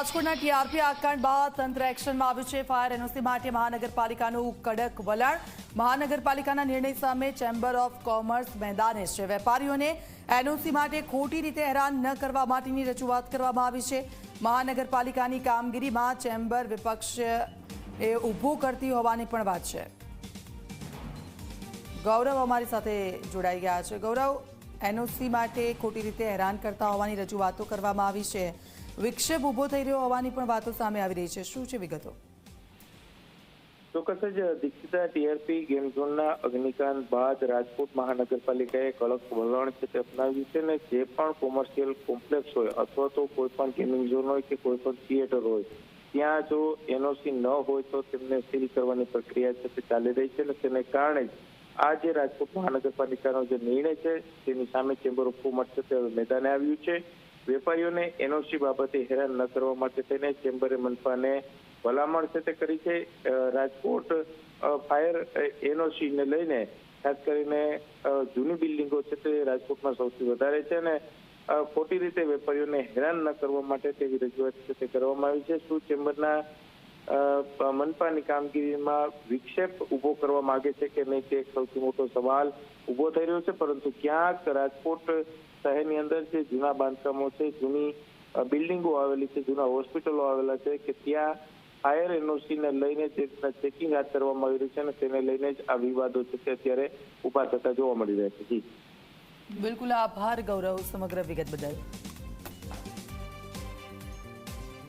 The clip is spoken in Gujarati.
રાજકોટના ટીઆરપી આકાંડ બાદ તંત્ર એક્શનમાં આવ્યું છે. ફાયર એનઓસી માટે મહાનગરપાલિકાનું કડક વલણ. મહાનગરપાલિકાના નિર્ણય સામે ચેમ્બર ઓફ કોમર્સ મેદાને છે. વેપારીઓને એનઓસી માટે ખોટી રીતે હેરાન ન કરવા માટેની રજૂઆત કરવામાં આવી છે. મહાનગરપાલિકાની કામગીરીમાં ચેમ્બર વિપક્ષ એ ઊભું કરતી હોવાની પણ વાત છે. ગૌરવ અમારી સાથે જોડાઈ ગયા છે. ગૌરવ, એનઓસી માટે ખોટી રીતે હેરાન કરતા હોવાની રજૂઆતો કરવામાં આવી છે. વિક્ષેપ ઊભો થઈ રહ્યો હોવાની પણ વાતો સામે આવી રહી છે. શું છે વિગતો? ચોક્કસ જ, દીક્ષિતા ટીઆરપી ગેમ ઝોનના અગ્નિકાંડ બાદ રાજકોટ મહાનગરપાલિકાએ કડક વલણ છે તે અપનાવ્યું છે ને જે પણ કોમર્શિયલ કોમ્પ્લેક્સ હોય અથવા તો કોઈ પણ ગેમિંગ ઝોન હોય કે કોઈ પણ થિયેટર હોય, ત્યાં જો એનઓસી ન હોય તો તેમને સીલ કરવાની પ્રક્રિયા છે તે ચાલી રહી છે અને તેને કારણે જ આ જે રાજકોટ મહાનગરપાલિકાનો જે નિર્ણય છે તેની સામે ચેમ્બર ઓફ કોમર્સ છે તે મેદાને આવ્યું છે. વેપારીઓને એનઓસી બાબતે હેરાન ન કરવા માટે થઈને ચેમ્બરે મનપાને ભલામણ છે તે કરી છે. રાજકોટ ફાયર એનઓસીને લઈને ખાસ કરીને જૂની બિલ્ડિંગો છે તે રાજકોટમાં સૌથી વધારે છે અને ખોટી રીતે વેપારીઓને હેરાન ન કરવા માટે તેવી રજૂઆત છે તે કરવામાં આવી છે. શું ચેમ્બરના મનપાની કામગીરીમાં વિક્ષેપ ઊભો કરવા માંગે છે કે નહીં તે સૌથી મોટો સવાલ ઊભો થઈ રહ્યો છે, પરંતુ ક્યાંક રાજકોટ શહેરની અંદર જે જૂના બાંધકામો છે, જૂની બિલ્ડિંગો આવેલી છે, જૂના હોસ્પિટલો આવેલા છે કે ત્યાં ફાયર એનઓસી ને લઈને જે ચેકિંગ હાથ કરવામાં આવી રહ્યું છે અને તેને લઈને જ આ વિવાદો છે તે અત્યારે ઊભા થતા જોવા મળી રહ્યા છે. જી. બિલકુલ આભાર ગૌરવ સમગ્ર વિગત બદલ.